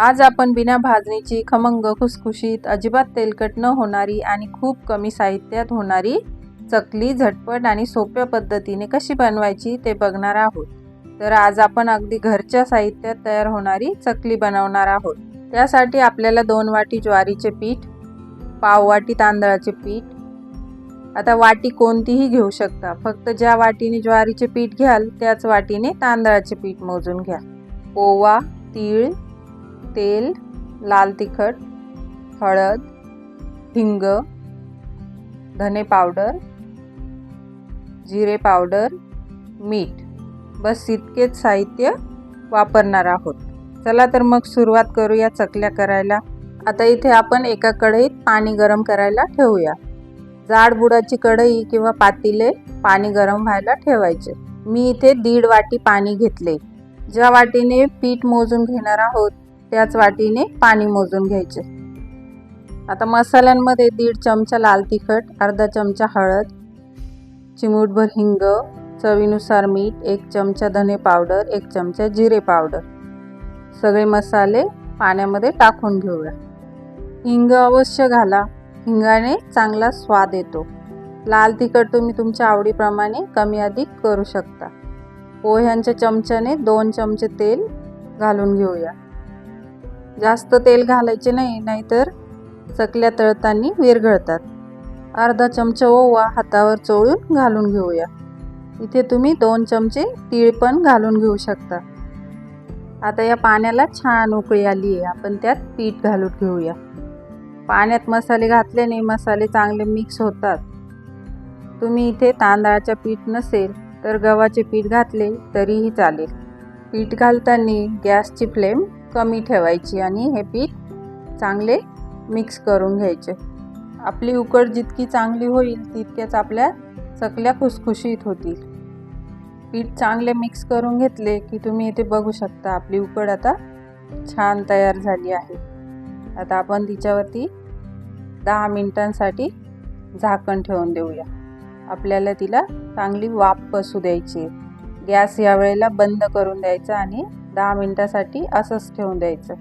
आज आपण बिना भाजणीची खमंग खुसखुशीत अजिबात तेलकट न होणारी आणि खूप कमी साहित्यात होणारी चकली झटपट आणि सोप्या पद्धतीने कशी बनवायची ते बघणार आहोत. तर आज आपण अगदी घरच्या साहित्यात तयार होणारी चकली बनवणार आहोत. त्यासाठी आपल्याला दोन वाटी ज्वारीचे पीठ पाव वाटी तांदळाचे पीठ. आता वाटी कोणतीही घेऊ शकता. फक्त ज्या वाटीने ज्वारीचे पीठ घ्याल त्याच वाटीने तांदळाचे पीठ मोजून घ्या. ओवा तीळ तेल लाल तिखट हळद हिंग धने पावडर जिरे पावडर मीठ. बस इतकेच साहित्य वापरणार आहोत. चला तर मग सुरुवात करूया चकल्या करायला. आता इथे आपण एका कढईत पाणी गरम करायला ठेवूया. जाड बुडाची कढई किंवा पातेले पाणी गरम व्हायला ठेवायचे. मी इथे दीड वाटी पाणी घेतले. ज्या वाटीने पीठ मोजून घेणार आहोत त्याच वाटीने पाणी मोजून घ्यायचे. आता मसाल्यांमध्ये दीड चमचा लाल तिखट अर्धा चमचा हळद चिमूटभर हिंग चवीनुसार मीठ एक चमचा धने पावडर एक चमचा जिरे पावडर. सगळे मसाले पाण्यामध्ये टाकून घेऊया. हिंग अवश्य घाला. हिंगाने चांगला स्वाद येतो. लाल तिखट तुम्ही तुमच्या आवडीप्रमाणे कमी अधिक करू शकता. पोह्यांच्या चमच्याने दोन चमचे तेल घालून घेऊया. जास्त तेल घालायचे नाही नाहीतर चकल्या तळताना विरघळतात. अर्धा चमचा ओवा हातावर चोळून घालून घेऊया. इथे तुम्ही दोन चमचे तीळ पण घालून घेऊ शकता. आता या पाण्याला छान उकळी आली आहे आपण त्यात पीठ घालून घेऊया. पाण्यात मसाले घातल्याने मसाले चांगले मिक्स होतात. तुम्ही इथे तांदळाचे पीठ नसेल तर गव्हाचे पीठ घातले तरीही चालेल. पीठ घालताना गॅसची फ्लेम कमी ठेवायची आणि हे पीठ चांगले मिक्स करून घ्यायचे. आपली उकड जितकी चांगली होईल तितक्याच आपल्या चकल्या खुसखुशीत होतील. पीठ चांगले मिक्स करून घेतले की तुम्ही इथे बघू शकता आपली उकड आता छान तयार झाली आहे. आता आपण तिच्यावरती दहा मिनटांसाठी झाकण ठेवून देऊया. आपल्याला तिला चांगली वाफ बसू द्यायची गॅस यावेळेला बंद करून द्यायचा आणि दहा मिनटासाठी असंच ठेवून द्यायचं.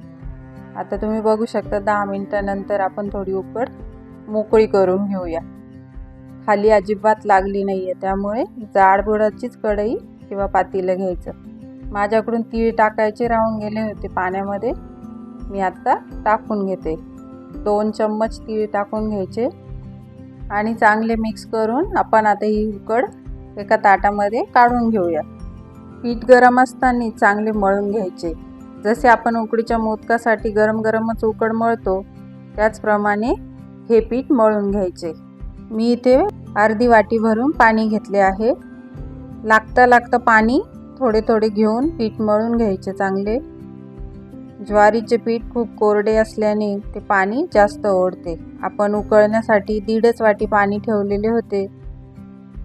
आता तुम्ही बघू शकता दहा मिनटानंतर आपण थोडी उकड मोकळी करून घेऊया. खाली अजिबात लागली नाही आहे त्यामुळे जाडबुडाचीच कढई किंवा पातीलं घ्यायचं. माझ्याकडून तीळ टाकायचे राहून गेले होते पाण्यामध्ये. मी आत्ता टाकून घेते. दोन चम्मच तीळ टाकून घ्यायचे आणि चांगले मिक्स करून आपण आता ही उकड एका ताटामध्ये काढून घेऊया. पीठ गरम असताना चांगले मळून घ्यायचे. जसे आपण उकडीच्या मोदकासाठी गरम गरमच उकड मळतो त्याचप्रमाणे हे पीठ मळून घ्यायचे. मी इथे अर्धी वाटी भरून पाणी घेतले आहे. लागता लागता पाणी थोडे थोडे घेऊन पीठ मळून घ्यायचे चांगले. ज्वारीचे पीठ खूप कोरडे असल्याने ते पाणी जास्त ओढते. आपण उकळण्यासाठी दीडच वाटी पाणी ठेवलेले होते.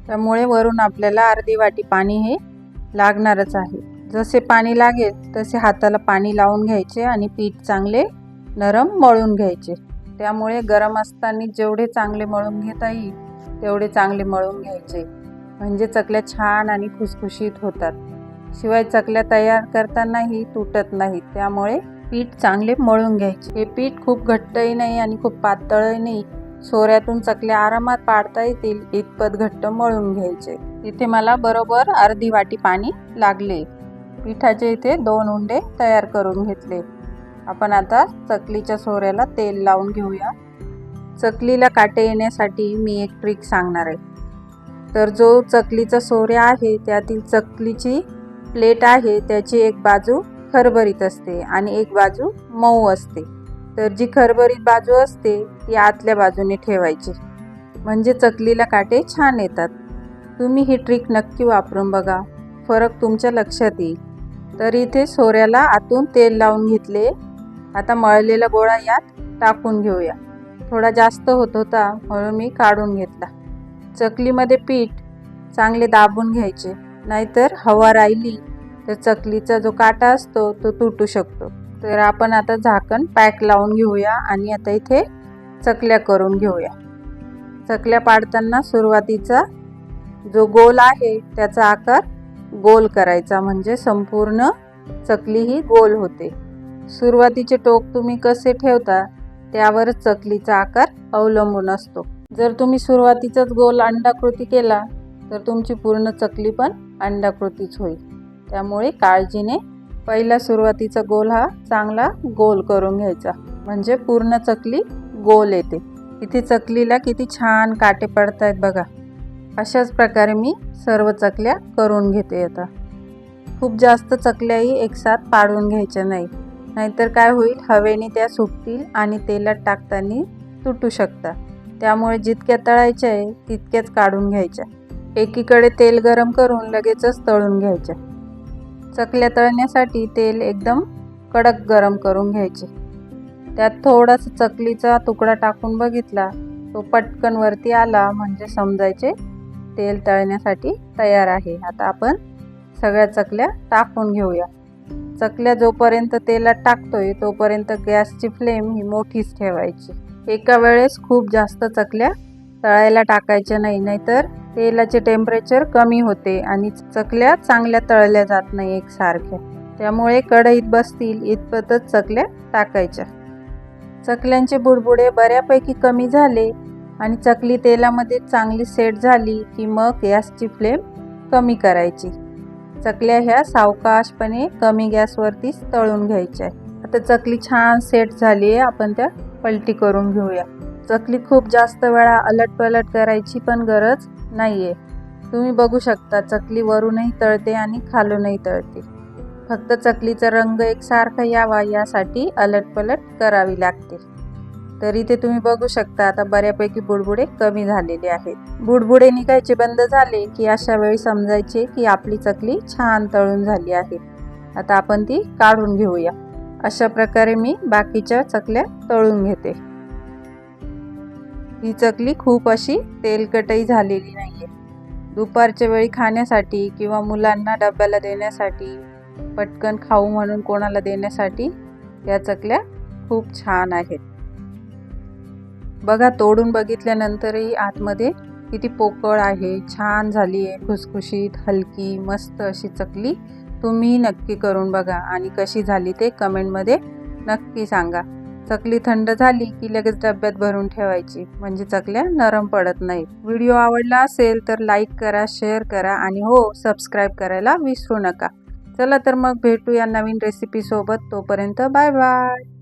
त्यामुळे वरून आपल्याला अर्धी वाटी पाणी हे लागणारच आहे. जसे पाणी लागेल तसे हाताला पाणी लावून घ्यायचे आणि पीठ चांगले नरम मळून घ्यायचे. त्यामुळे गरम असताना जेवढे चांगले मळून घेता येईल तेवढे चांगले मळून घ्यायचे. म्हणजे चकल्या छान आणि खुसखुशीत होतात. शिवाय चकल्या तयार करतानाही तुटत नाहीत. त्यामुळे पीठ चांगले मळून घ्यायचे. हे पीठ खूप घट्टही नाही आणि खूप पातळही नाही. सोऱ्यातून चकल्या आरामात पाडता येतील इतपत घट्ट मळून घ्यायचे. इथे मला बरोबर अर्धी वाटी पाणी लागले. पिठाचे इथे दोन उंडे तयार करून घेतले. आपण आता चकलीच्या सोऱ्याला तेल लावून घेऊया. चकलीला काटे येण्यासाठी मी एक ट्रिक सांगणार आहे. तर जो चकलीचा सोऱ्या आहे त्यातील चकलीची प्लेट आहे त्याची एक बाजू खरभरीत असते आणि एक बाजू मऊ असते. तर जी खरभरीत बाजू असते ती आतल्या बाजूने ठेवायची. म्हणजे चकलीला काटे छान येतात. तुम्ही ही ट्रिक नक्की वापरून बघा. फरक तुमच्या लक्षात येईल. तर इथे सोऱ्याला आतून तेल लावून घेतले. आता मळलेला गोळा यात टाकून घेऊया. थोडा जास्त होत होता म्हणून मी काढून घेतला. चकलीमध्ये पीठ चांगले दाबून घ्यायचे. नाहीतर हवा राहिली तर चकलीचा जो काटा असतो तो तुटू शकतो. तर आपण आता झाकण पॅक लावून घेऊया आणि आता इथे चकल्या करून घेऊया. चकल्या पाडताना सुरुवातीचा जो गोल आहे त्याचा आकार गोल करायचा म्हणजे संपूर्ण चकली ही गोल होते. सुरुवातीचे टोक तुम्ही कसे ठेवता त्यावरच चकलीचा आकार अवलंबून असतो. जर तुम्ही सुरुवातीचाच गोल अंडाकृती केला तर तुमची पूर्ण चकली पण अंडाकृतीच होईल. त्यामुळे काळजीने पहिला सुरुवातीचा गोल हा चांगला गोल करून घ्यायचा. म्हणजे पूर्ण चकली गोल येते. इथे चकलीला किती छान काटे पडत आहेत बघा. अशाच प्रकारे मी सर्व चकल्या करून घेते आता. खूप जास्त चकल्याही एकसाथ पाडून घ्यायच्या नाही. नाहीतर काय होईल? हवेने त्या सुटतील आणि तेलात टाकताना तुटू शकतात. त्यामुळे जितक्या तळायच्या आहे तितक्याच काढून घ्यायच्या. एकीकडे तेल गरम करून लगेचच तळून घ्यायच्या. चकल्या तळण्यासाठी तेल एकदम कडक गरम करून घ्यायचे. त्यात थोडासा चकलीचा तुकडा टाकून बघितला तो पटकन वरती आला म्हणजे समजायचे तेल तळण्यासाठी तयार आहे. आता आपण सगळ्या चकल्या टाकून घेऊया. चकल्या जोपर्यंत तेलात टाकतोय तोपर्यंत गॅसची फ्लेम ही मोठीच ठेवायची. एका वेळेस खूप जास्त चकल्या तळायला टाकायचे नाही नाहीतर तेलाचे टेम्परेचर कमी होते आणि चकल्या चांगल्या तळल्या जात नाही एकसारख्या. त्यामुळे कढईत बसतील इतपतच चकल्या टाकायच्या. चकल्यांचे बुडबुडे बऱ्यापैकी कमी झाले आणि चकली तेलामध्ये चांगली सेट झाली की मग गॅसची फ्लेम कमी करायची. चकल्या ह्या सावकाशपणे कमी गॅसवरतीच तळून घ्यायच्या. आता चकली छान सेट झाली आहे आपण त्या पलटी करून घेऊया. चकली खूप जास्त वेळा अलटपलट करायची पण गरज नाही आहे तुम्ही बघू शकता चकली वरूनही तळते आणि खालूनही तळते. फक्त चकलीचा रंग एकसारखा यावा यासाठी अलटपलट करावी लागते. तरी ते तुम्ही बघू शकता आता बऱ्यापैकी बुडबुडे कमी झालेले आहेत. बुडबुडे निघायचे बंद झाले की अशा वेळी समजायचे की आपली चकली छान तळून झाली आहे. आता आपण ती काढून घेऊया. अशा प्रकारे मी बाकीच्या चकल्या तळून घेते. ही चकली खूप अशी तेलकटही झालेली नाही आहे दुपारच्या वेळी खाण्यासाठी किंवा मुलांना डब्याला देण्यासाठी पटकन खाऊ म्हणून कोणाला देण्यासाठी या चकल्या खूप छान आहेत. बघा तोडून बघितल्यानंतरही आतमध्ये किती पोकळ आहे छान झाली आहे खुसखुशीत हलकी मस्त अशी चकली तुम्ही नक्की करून बघा आणि कशी झाली ते कमेंटमध्ये नक्की सांगा. चकली थंड झाली की लगेच डब्यात भरून ठेवायची म्हणजे चकल्या नरम पडत नाही व्हिडिओ आवडला असेल तर लाईक करा शेअर करा आणि हो सबस्क्राईब करायला विसरू नका. चला तर मग भेटूया नवीन रेसिपीसोबत तोपर्यंत बाय बाय.